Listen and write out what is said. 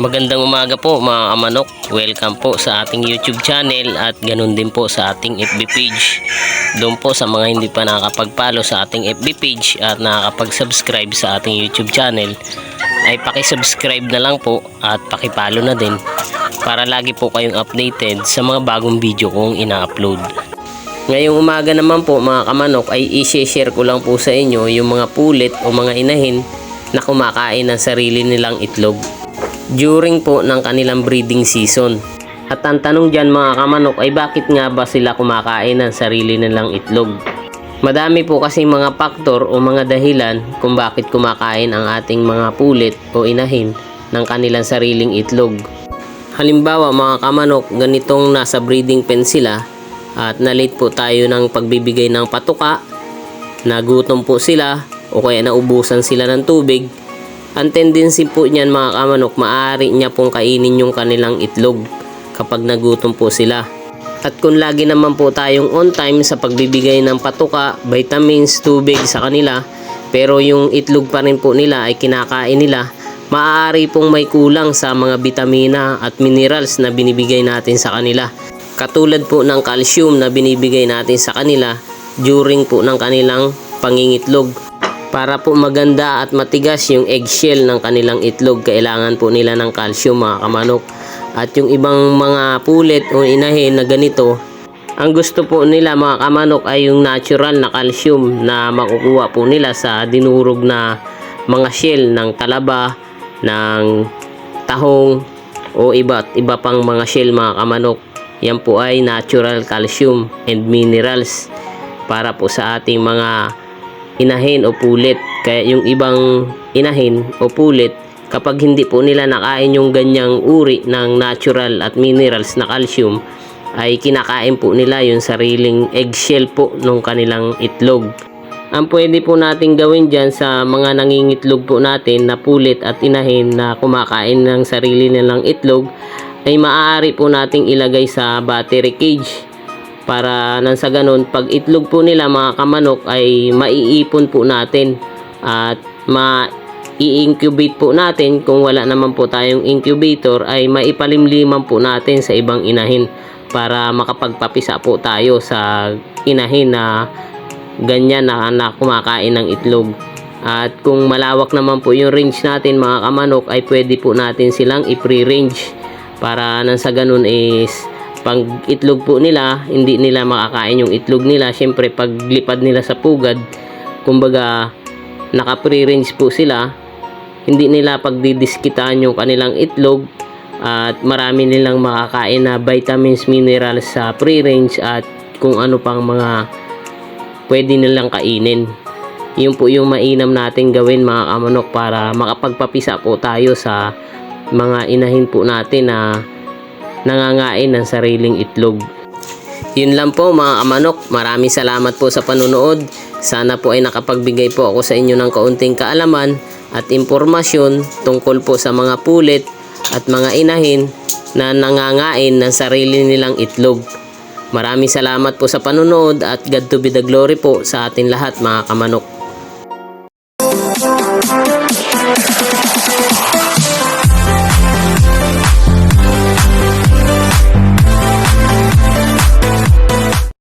Magandang umaga po mga kamanok. Welcome po sa ating YouTube channel at ganun din po sa ating FB page. Doon po sa mga hindi pa nakakapag-follow sa ating FB page at nakakapag-subscribe sa ating YouTube channel ay paki-subscribe na lang po at paki-follow na din para lagi po kayong updated sa mga bagong video kong ina-upload. Ngayong umaga naman po mga kamanok ay i-share ko lang po sa inyo yung mga pulit o mga inahin na kumakain ng sarili nilang itlog during po ng kanilang breeding season. At ang tanong dyan mga kamanok ay bakit nga ba sila kumakain ng sarili nilang itlog? Madami po kasi mga faktor o mga dahilan kung bakit kumakain ang ating mga pulit o inahin ng kanilang sariling itlog. Halimbawa mga kamanok, ganitong nasa breeding pen sila at nalit po tayo ng pagbibigay ng patuka, nagutom po sila o kaya naubusan sila ng tubig, ang tendency po niyan mga kamanok, maaari niya pong kainin yung kanilang itlog kapag nagutom po sila. At kung lagi naman po tayong on time sa pagbibigay ng patuka, vitamins, tubig sa kanila, pero yung itlog pa rin po nila ay kinakain nila, maaari pong may kulang sa mga vitamina at minerals na binibigay natin sa kanila. Katulad po ng calcium na binibigay natin sa kanila during po ng kanilang pangingitlog. Para po maganda at matigas yung eggshell ng kanilang itlog, kailangan po nila ng calcium mga kamanok. At yung ibang mga pulit o inahin na ganito, ang gusto po nila mga kamanok ay yung natural na calcium na makukuha po nila sa dinurog na mga shell ng talaba, ng tahong o iba't iba pang mga shell mga kamanok. Yan po ay natural calcium and minerals para po sa ating mga inahin o pulit. Kaya yung ibang inahin o pulit, kapag hindi po nila nakain yung ganyang uri ng natural at minerals na calcium, ay kinakain po nila yung sariling eggshell po ng kanilang itlog. Ang pwede po natin gawin dyan sa mga nangingitlog po natin na pulit at inahin na kumakain ng sarili nilang itlog ay maaari po nating ilagay sa battery cage para nang sa ganun pag itlog po nila mga kamanok ay maiipon po natin. At ma i-incubate po natin kung wala naman po tayong incubator ay maipalimliman po natin sa ibang inahin. Para makapagpapisa po tayo sa inahin na ganyan na, na kumakain ng itlog. At kung malawak naman po yung range natin mga kamanok ay pwede po natin silang i-free range para nang sa ganun is pag itlog po nila, hindi nila makakain yung itlog nila. Siyempre, pag lipad nila sa pugad, kumbaga, naka free range po sila, hindi nila pagdidiskitaan yung kanilang itlog at marami nilang makakain na vitamins, minerals sa free range at kung ano pang mga pwede nilang kainin. Yun po yung mainam natin gawin mga kamanok para makapagpapisa po tayo sa mga inahin po natin na nangangain ng sariling itlog. Yun lang po mga kamanok. Maraming salamat po sa panunood. Sana po ay nakapagbigay po ako sa inyo ng kaunting kaalaman at impormasyon tungkol po sa mga pulit at mga inahin na nangangain ng sarili nilang itlog. Maraming salamat po sa panunood at God to be the glory po sa atin lahat mga kamanok.